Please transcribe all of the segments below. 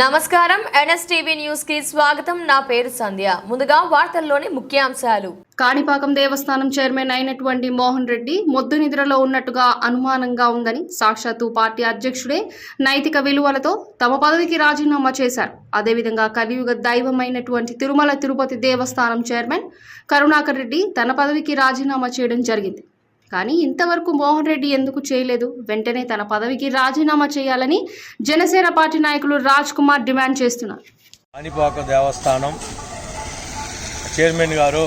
నమస్కారం. ఎన్ఎస్టీవీ న్యూస్కి స్వాగతం. నా పేరు సంధ్య. ముందుగా వార్తల్లోని ముఖ్యాంశాలు. కాణిపాకం దేవస్థానం చైర్మన్ అయినటువంటి మోహన్ రెడ్డి మొద్దు నిద్రలో ఉన్నట్టుగా అనుమానంగా ఉందని సాక్షాత్తు పార్టీ అధ్యక్షుడే నైతిక విలువలతో తమ పదవికి రాజీనామా చేశారు. అదేవిధంగా కలియుగ దైవమైనటువంటి తిరుమల తిరుపతి దేవస్థానం చైర్మన్ కరుణాకర్ రెడ్డి తన పదవికి రాజీనామా చేయడం జరిగింది. కానీ ఇంతవరకు మోహన్ రెడ్డి ఎందుకు చేయలేదు? వెంటనే తన పదవికి రాజీనామా చేయాలని జనసేన పార్టీ నాయకులు రాజ్ కుమార్ డిమాండ్ చేస్తున్నారు. కాణిపాక దేవస్థానం చైర్మన్ గారు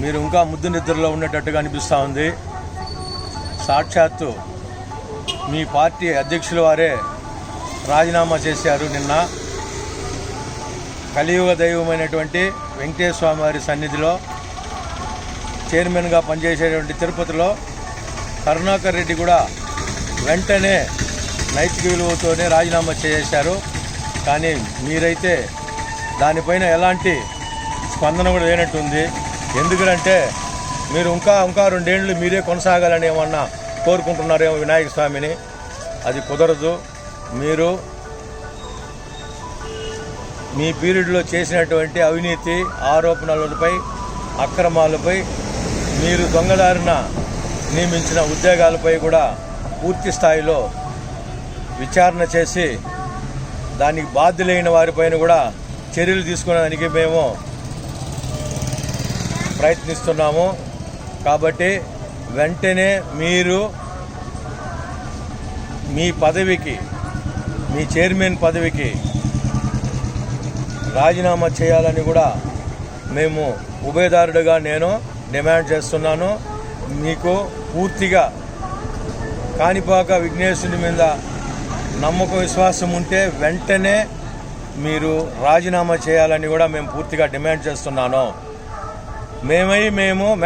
మీరు ఇంకా ముద్దు నిద్రలో ఉన్నట్టుగా అనిపిస్తూ ఉంది. సాక్షాత్తు మీ పార్టీ అధ్యక్షుల వారే రాజీనామా చేశారు నిన్న. కలియుగ దైవమైనటువంటి వెంకటేశ్వర స్వామి వారి సన్నిధిలో చైర్మన్గా పనిచేసేటువంటి తిరుపతిలో కరుణాకర్ రెడ్డి కూడా వెంటనే నైతిక విలువతోనే రాజీనామా చేశారు. కానీ మీరైతే దానిపైన ఎలాంటి స్పందన కూడా లేనట్టుంది. ఎందుకంటే మీరు ఇంకా ఇంకా రెండేళ్ళు మీరే కొనసాగాలని ఏమన్నా కోరుకుంటున్నారేమో వినాయక స్వామిని. అది కుదరదు. మీరు మీ పీరియడ్లో చేసినటువంటి అవినీతి ఆరోపణలపై అక్రమాలపై మీరు దొంగదారిన నియమించిన ఉద్యోగాలపై కూడా పూర్తి స్థాయిలో విచారణ చేసి దానికి బాధ్యులైన వారిపైన కూడా చర్యలు తీసుకునేదానికి మేము ప్రయత్నిస్తున్నాము. కాబట్టి వెంటనే మీరు మీ పదవికి మీ చైర్మన్ పదవికి రాజీనామా చేయాలని కూడా మేము ఉభయదారుడుగా నేను డిమాండ్ చేస్తున్నాను. మీకు పూర్తిగా కాణిపాక విఘ్నేశుని మీద నమ్మకం విశ్వాసం ఉంటే వెంటనే మీరు రాజీనామా చేయాలని కూడా మేము పూర్తిగా డిమాండ్ చేస్తున్నాను. మేమై మేము